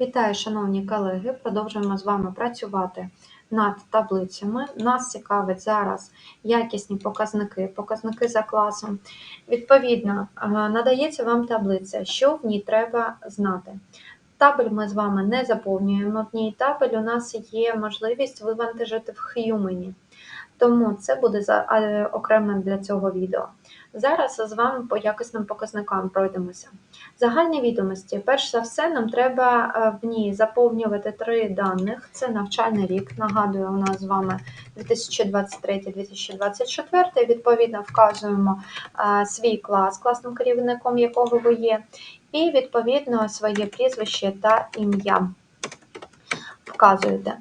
Вітаю, шановні колеги! Продовжуємо з вами працювати над таблицями. Нас цікавить зараз якісні показники, показники за класом. Відповідно, е, надається вам таблиця, що в ній треба знати. Табель ми з вами не заповнюємо. В ній табель у нас є можливість вивантажити в Х'юмені. Тому це буде за, окремо для цього відео. Зараз з вами по якісним показникам пройдемося. Загальні відомості. Перш за все, нам треба е, в ній заповнювати три даних. Це навчальний рік. Нагадую, у нас з вами 2023-2024. Відповідно, вказуємо е, свій клас, класним керівником якого ви є, і відповідно своє прізвище та ім'я. Вказуєте.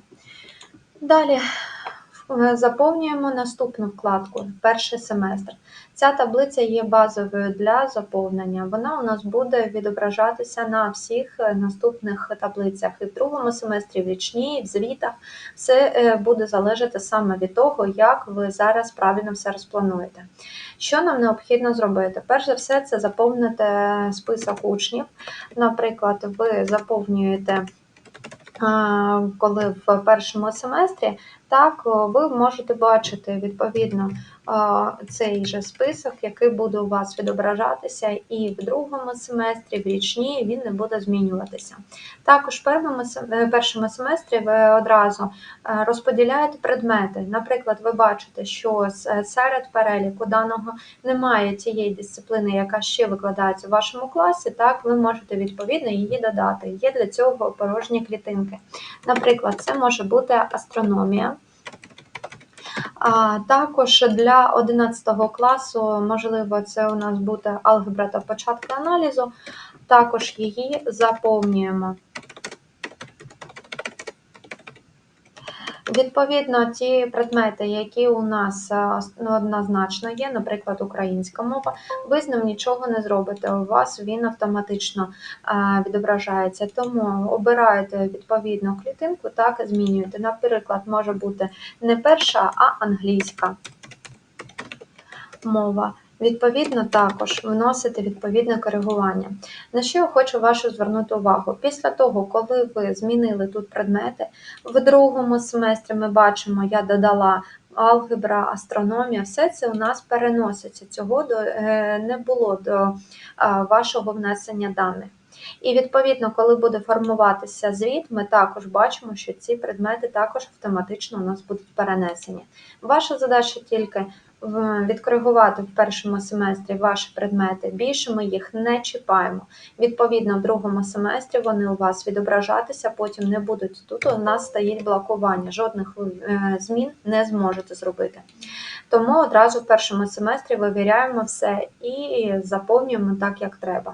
Далі заповнюємо наступну вкладку перший семестр. Ця таблиця є базовою для заповнення. Вона у нас буде відображатися на всіх е, наступних таблицях. І в другому семестрі, в річній, в звітах. Все е, буде залежати саме від того, як ви зараз правильно все розплануєте. Що нам необхідно зробити? Перш за все, це заповнити список учнів. Наприклад, ви заповнюєте. Коли в першому семестрі так, ви можете бачити відповідно цей же список, який буде у вас відображатися, і в другому семестрі, в річній він не буде змінюватися. Також в е, першому семестрі ви одразу е, розподіляєте предмети. Наприклад, ви бачите, що е, серед переліку даного немає тієї дисципліни, яка ще викладається в вашому класі, так ви можете відповідно її додати. Є для цього порожні клітинки. Наприклад, це може бути астрономія. А Також для 11 класу, можливо, це у нас буде алгебра та початки аналізу, також її заповнюємо. Відповідно, ті предмети, які у нас е, ну, однозначно є, наприклад, українська мова, ви з ним нічого не зробите. У вас він автоматично е, відображається. Тому обираєте відповідну клітинку, так змінюєте. Наприклад, може бути не перша, а англійська мова. Відповідно, також вносити відповідне коригування. На що я хочу вашу звернути увагу? Після того, коли ви змінили тут предмети, в другому семестрі ми бачимо, я додала алгебра, астрономія, все це у нас переноситься. Цього е, не було до вашого внесення даних. І відповідно, коли буде формуватися звіт, ми також бачимо, що ці предмети також автоматично у нас будуть перенесені. Ваша задача тільки відкоригувати в першому семестрі ваші предмети, більше ми їх не чіпаємо. Відповідно, в другому семестрі вони у вас відображатися, потім не будуть. Тут у нас стоїть блокування, жодних е, змін не зможете зробити. Тому одразу в першому семестрі вивіряємо все і заповнюємо так, як треба.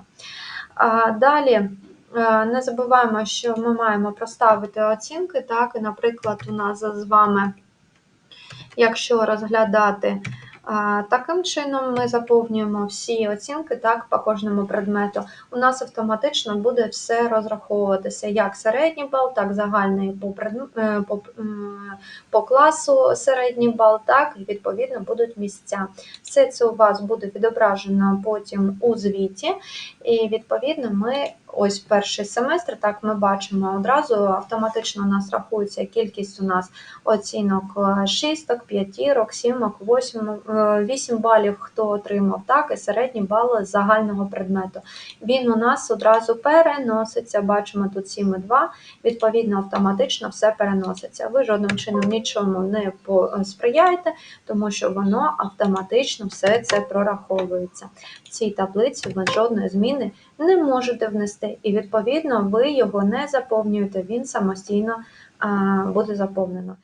Далі. Е, не забуваємо, що ми маємо проставити оцінки. Так, Наприклад, у нас з вами Якщо розглядати таким чином, ми заповнюємо всі оцінки так, по кожному предмету. У нас автоматично буде все розраховуватися як середній бал, так загальний по е, по, по класу середній бал, так і відповідно будуть місця. Все це у вас буде відображено потім у звіті, і відповідно ми ось перший семестр, так ми бачимо одразу, автоматично у нас рахується кількість у нас оцінок 6, 5, 7, 8, 8 балів, хто отримав, так, і середні бали загального предмету. Він у нас одразу переноситься, бачимо тут 7,2, відповідно, автоматично все переноситься. Ви жодним чином нічому не сприяєте, тому що воно автоматично все це прораховується. В цій таблиці ви жодної зміни не можете внести, і, відповідно, ви його не заповнюєте, він самостійно буде заповнено.